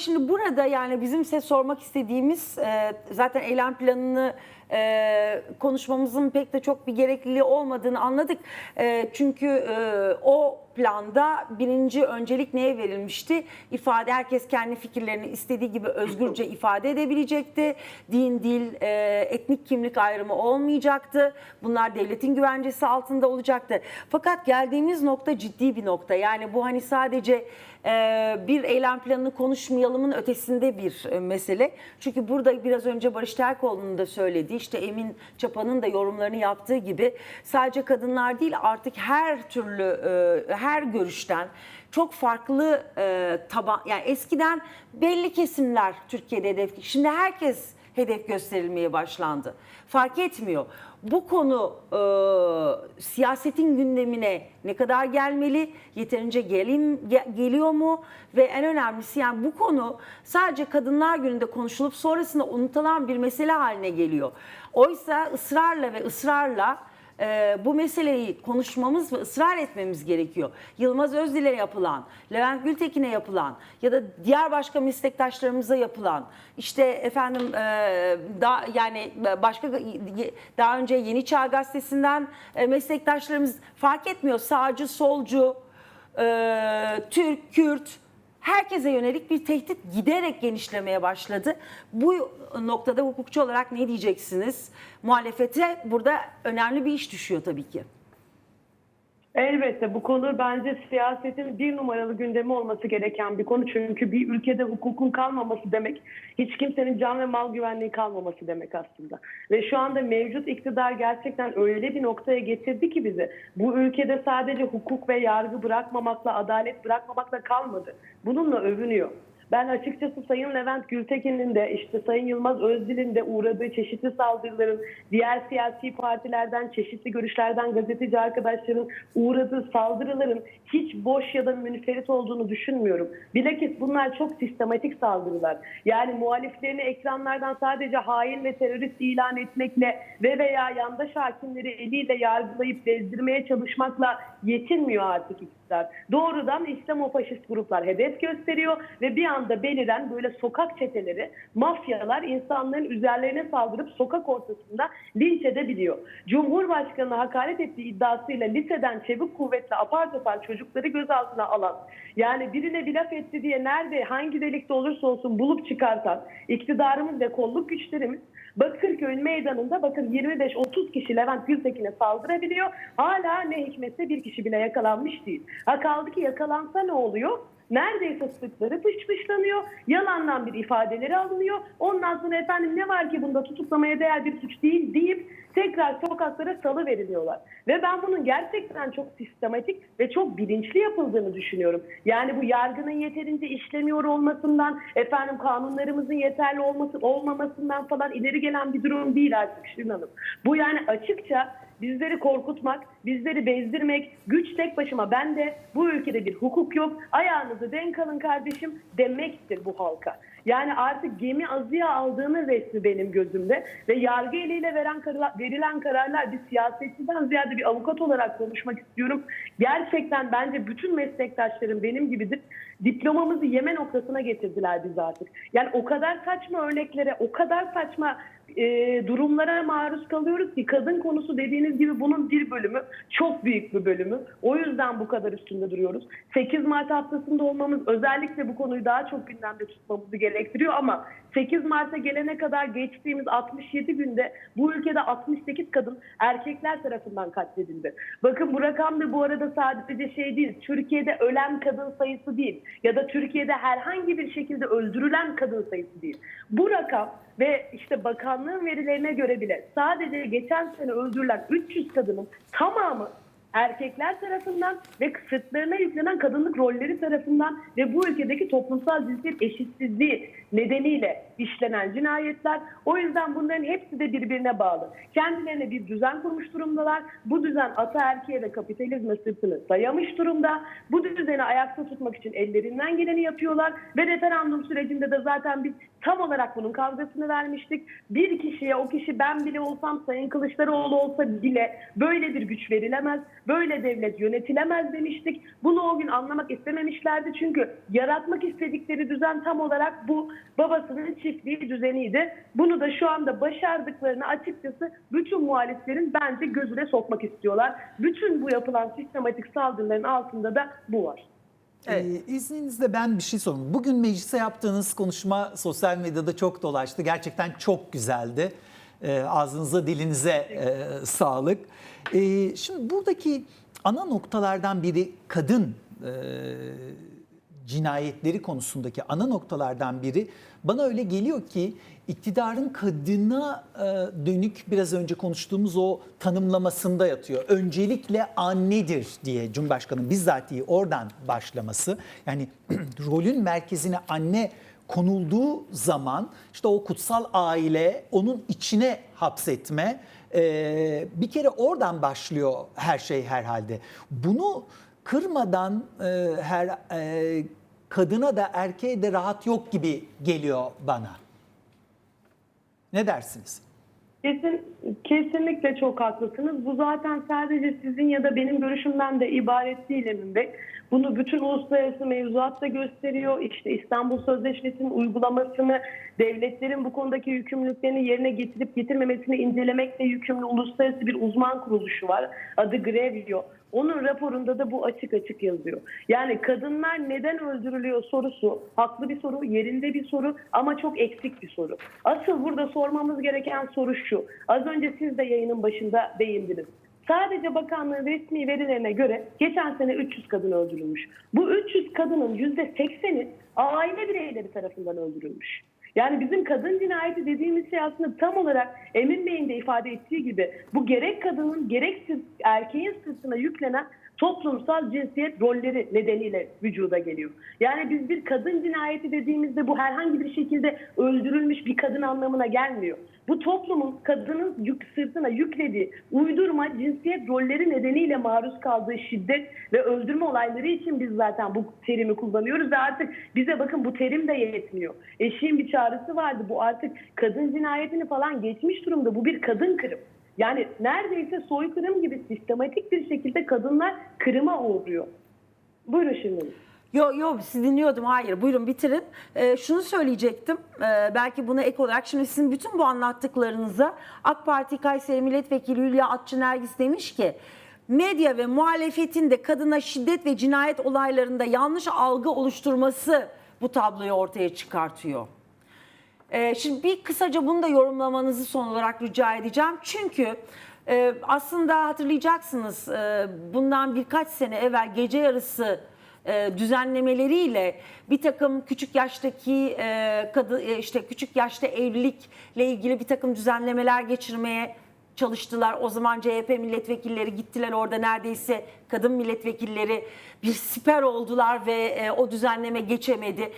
şimdi burada yani bizim size sormak istediğimiz e, zaten eylem planını e, konuşmamızın pek de çok bir gerekliliği olmadığını anladık. E, çünkü o planda birinci öncelik neye verilmişti? İfade herkes kendi fikirlerini istediği gibi özgürce ifade edebilecekti. Din, dil, e, etnik kimlik ayrımı olmayacaktı. Bunlar devletin güvencesi altında olacaktı. Fakat geldiğimiz nokta ciddi bir nokta. Yani bu hani sadece e, bir eylem planını konuşmayalımın ötesinde bir e, mesele. Çünkü burada biraz önce Barış Terkoğlu'nun da söylediği işte Emin Çapa'nın da yorumlarını yaptığı gibi sadece kadınlar değil artık her türlü e, her görüşten çok farklı e, taban yani eskiden belli kesimler Türkiye'de hedef şimdi herkes hedef gösterilmeye başlandı. Fark etmiyor. Bu konu e, siyasetin gündemine ne kadar gelmeli, yeterince gelin, ge- geliyor mu ve en önemlisi yani bu konu sadece Kadınlar Günü'nde konuşulup sonrasında unutulan bir mesele haline geliyor. Oysa ısrarla ve ısrarla e, bu meseleyi konuşmamız ve ısrar etmemiz gerekiyor. Yılmaz Özdil'e yapılan, Levent Gültekin'e yapılan ya da diğer başka meslektaşlarımıza yapılan, işte efendim e, daha yani başka daha önce Yeni Çağ Gazetesi'nden e, meslektaşlarımız fark etmiyor sağcı, solcu, e, Türk, Kürt herkese yönelik bir tehdit giderek genişlemeye başladı. Bu noktada hukukçu olarak ne diyeceksiniz? Muhalefete burada önemli bir iş düşüyor tabii ki. Elbette bu konu bence siyasetin bir numaralı gündemi olması gereken bir konu. Çünkü bir ülkede hukukun kalmaması demek hiç kimsenin can ve mal güvenliği kalmaması demek aslında. Ve şu anda mevcut iktidar gerçekten öyle bir noktaya getirdi ki bizi. Bu ülkede sadece hukuk ve yargı bırakmamakla, adalet bırakmamakla kalmadı. Bununla övünüyor. Ben açıkçası Sayın Levent Gültekin'in de işte Sayın Yılmaz Özdil'in de uğradığı çeşitli saldırıların, diğer siyasi partilerden, çeşitli görüşlerden gazeteci arkadaşların uğradığı saldırıların hiç boş ya da münferit olduğunu düşünmüyorum. Bilakis bunlar çok sistematik saldırılar. Yani muhaliflerini ekranlardan sadece hain ve terörist ilan etmekle ve veya yandaş hakimleri eliyle yargılayıp bezdirmeye çalışmakla yetinmiyor artık iktidar. Doğrudan İslamofaşist gruplar hedef gösteriyor ve bir anda beliren böyle sokak çeteleri, mafyalar insanların üzerlerine saldırıp sokak ortasında linç edebiliyor. Cumhurbaşkanı hakaret ettiği iddiasıyla liseden çevik kuvvetle apar topar çocukları gözaltına alan, yani birine bir laf etti diye nerede hangi delikte olursa olsun bulup çıkartan iktidarımız ve kolluk güçlerimiz Bakırköy meydanında bakın 25-30 kişi Levent Gültekin'e saldırabiliyor. Hala ne hikmetse bir kişi bile yakalanmış değil. Ha kaldı ki yakalansa ne oluyor? Neredeyse sırtları pışpışlanıyor. Yalandan bir ifadeleri alınıyor. Ondan sonra efendim ne var ki bunda tutuklamaya değer bir suç değil deyip tekrar sokaklara salı veriliyorlar. Ve ben bunun gerçekten çok sistematik ve çok bilinçli yapıldığını düşünüyorum. Yani bu yargının yeterince işlemiyor olmasından, efendim kanunlarımızın yeterli olması olmamasından falan ileri gelen bir durum değil artık Şirin Hanım. Bu yani açıkça bizleri korkutmak, bizleri bezdirmek, güç tek başıma ben de bu ülkede bir hukuk yok, ayağınızı denk alın kardeşim demektir bu halka. Yani artık gemi azıya aldığını resmi benim gözümde ve yargı eliyle veren verilen kararlar bir siyasetçiden ziyade bir avukat olarak konuşmak istiyorum. Gerçekten bence bütün meslektaşlarım benim gibidir. Diplomamızı yeme noktasına getirdiler biz artık. Yani o kadar saçma örneklere, o kadar saçma e, durumlara maruz kalıyoruz ki kadın konusu dediğiniz gibi bunun bir bölümü çok büyük bir bölümü. O yüzden bu kadar üstünde duruyoruz. 8 Mart haftasında olmamız özellikle bu konuyu daha çok gündemde tutmamızı gerektiriyor ama 8 Mart'a gelene kadar geçtiğimiz 67 günde bu ülkede 68 kadın erkekler tarafından katledildi. Bakın bu rakam da bu arada sadece şey değil. Türkiye'de ölen kadın sayısı değil ya da Türkiye'de herhangi bir şekilde öldürülen kadın sayısı değil. Bu rakam ve işte bakanlığın verilerine göre bile sadece geçen sene öldürülen 300 kadının tamamı erkekler tarafından ve sırtlarına yüklenen kadınlık rolleri tarafından ve bu ülkedeki toplumsal cinsiyet eşitsizliği nedeniyle işlenen cinayetler. O yüzden bunların hepsi de birbirine bağlı. Kendilerine bir düzen kurmuş durumdalar. Bu düzen ataerkiye ve kapitalizme sırtını dayamış durumda. Bu düzeni ayakta tutmak için ellerinden geleni yapıyorlar ve referandum sürecinde de zaten biz tam olarak bunun kavgasını vermiştik. Bir kişiye o kişi ben bile olsam Sayın Kılıçdaroğlu olsa bile böyle bir güç verilemez. Böyle devlet yönetilemez demiştik. Bunu o gün anlamak istememişlerdi çünkü yaratmak istedikleri düzen tam olarak bu babasının çiftliği düzeniydi. Bunu da şu anda başardıklarını açıkçası bütün muhaliflerin bence gözüne sokmak istiyorlar. Bütün bu yapılan sistematik saldırıların altında da bu var. Evet. Ee, izninizle ben bir şey sorayım. Bugün meclise yaptığınız konuşma sosyal medyada çok dolaştı. Gerçekten çok güzeldi. Ee, ağzınıza dilinize e, sağlık. Ee, şimdi buradaki ana noktalardan biri kadın e, cinayetleri konusundaki ana noktalardan biri bana öyle geliyor ki iktidarın kadına e, dönük biraz önce konuştuğumuz o tanımlamasında yatıyor. Öncelikle annedir diye Cumhurbaşkanı bizzatihi oradan başlaması. Yani rolün merkezine anne konulduğu zaman işte o kutsal aile onun içine hapsetme e, bir kere oradan başlıyor her şey herhalde. Bunu kırmadan e, her e, kadına da erkeğe de rahat yok gibi geliyor bana. Ne dersiniz? Kesin, kesinlikle çok haklısınız. Bu zaten sadece sizin ya da benim görüşümden de ibaret değil Emin Bey. Bunu bütün uluslararası mevzuat da gösteriyor. İşte İstanbul Sözleşmesi'nin uygulamasını, devletlerin bu konudaki yükümlülüklerini yerine getirip getirmemesini incelemekle yükümlü uluslararası bir uzman kuruluşu var. Adı Grevio. Onun raporunda da bu açık açık yazıyor. Yani kadınlar neden öldürülüyor sorusu haklı bir soru, yerinde bir soru ama çok eksik bir soru. Asıl burada sormamız gereken soru şu. Az önce siz de yayının başında değindiniz. Sadece bakanlığın resmi verilerine göre geçen sene 300 kadın öldürülmüş. Bu 300 kadının %80'i aile bireyleri tarafından öldürülmüş. Yani bizim kadın cinayeti dediğimiz şey aslında tam olarak Emin Bey'in de ifade ettiği gibi bu gerek kadının gerekse erkeğin sırtına yüklenen toplumsal cinsiyet rolleri nedeniyle vücuda geliyor. Yani biz bir kadın cinayeti dediğimizde bu herhangi bir şekilde öldürülmüş bir kadın anlamına gelmiyor. Bu toplumun kadının yük, sırtına yüklediği uydurma cinsiyet rolleri nedeniyle maruz kaldığı şiddet ve öldürme olayları için biz zaten bu terimi kullanıyoruz ve artık bize bakın bu terim de yetmiyor. Eşiğin bir çağrısı vardı bu artık kadın cinayetini falan geçmiş durumda bu bir kadın kırım. Yani neredeyse soykırım gibi sistematik bir şekilde kadınlar kırıma uğruyor. Buyurun şimdi. Yo yo sizi dinliyordum. Hayır buyurun bitirin. Ee, şunu söyleyecektim. Ee, belki buna ek olarak şimdi sizin bütün bu anlattıklarınıza AK Parti Kayseri Milletvekili Hülya Atçı Nergis demiş ki medya ve muhalefetin de kadına şiddet ve cinayet olaylarında yanlış algı oluşturması bu tabloyu ortaya çıkartıyor. Ee, şimdi bir kısaca bunu da yorumlamanızı son olarak rica edeceğim. Çünkü e, aslında hatırlayacaksınız e, bundan birkaç sene evvel gece yarısı e, düzenlemeleriyle bir takım küçük yaştaki kadı işte küçük yaşta evlilikle ilgili bir takım düzenlemeler geçirmeye çalıştılar. O zaman CHP milletvekilleri gittiler orada neredeyse kadın milletvekilleri bir siper oldular ve o düzenleme geçemedi.